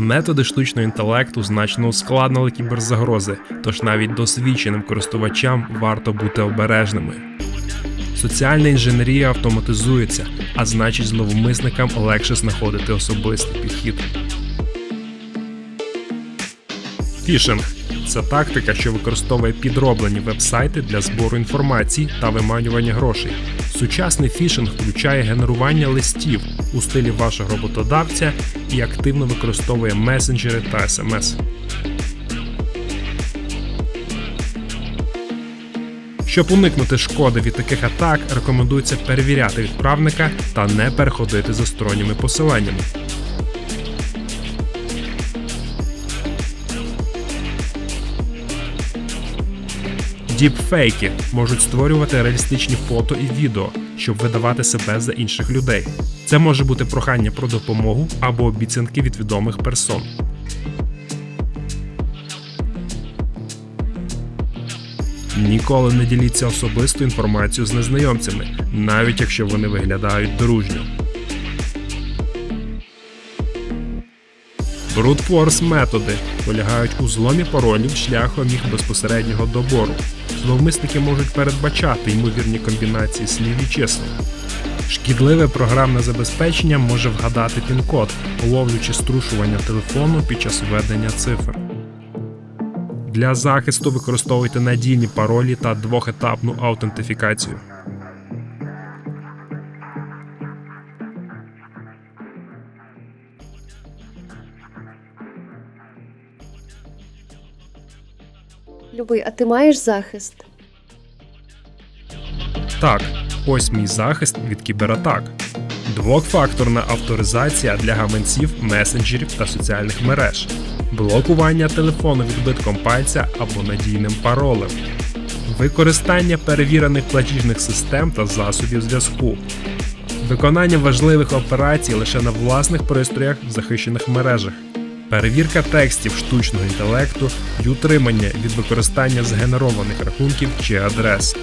Методи штучного інтелекту значно ускладнили кіберзагрози, тож навіть досвідченим користувачам варто бути обережними. Соціальна інженерія автоматизується, а значить зловмисникам легше знаходити особистий підхід. Фішинг це тактика, що використовує підроблені вебсайти для збору інформації та виманювання грошей. Сучасний фішинг включає генерування листів у стилі вашого роботодавця і активно використовує месенджери та смс. Щоб уникнути шкоди від таких атак, рекомендується перевіряти відправника та не переходити за сторонніми посиланнями. Діпфейки можуть створювати реалістичні фото і відео, щоб видавати себе за інших людей. Це може бути прохання про допомогу або обіцянки від відомих персон. Ніколи не діліться особистою інформацією з незнайомцями, навіть якщо вони виглядають дружньо. Брутфорс методи полягають у зломі паролів шляхом їх безпосереднього добору. Зловмисники можуть передбачати ймовірні комбінації слів і чисел. Шкідливе програмне забезпечення може вгадати пін-код, уловлюючи струшування телефону під час введення цифр. Для захисту використовуйте надійні паролі та двохетапну аутентифікацію. Любий, а ти маєш захист? Так, ось мій захист від кібератак. Двохфакторна авторизація для гаманців, месенджерів та соціальних мереж, блокування телефону відбитком пальця або надійним паролем, використання перевірених платіжних систем та засобів зв'язку, виконання важливих операцій лише на власних пристроях в захищених мережах, перевірка текстів штучного інтелекту і утримання від використання згенерованих рахунків чи адрес.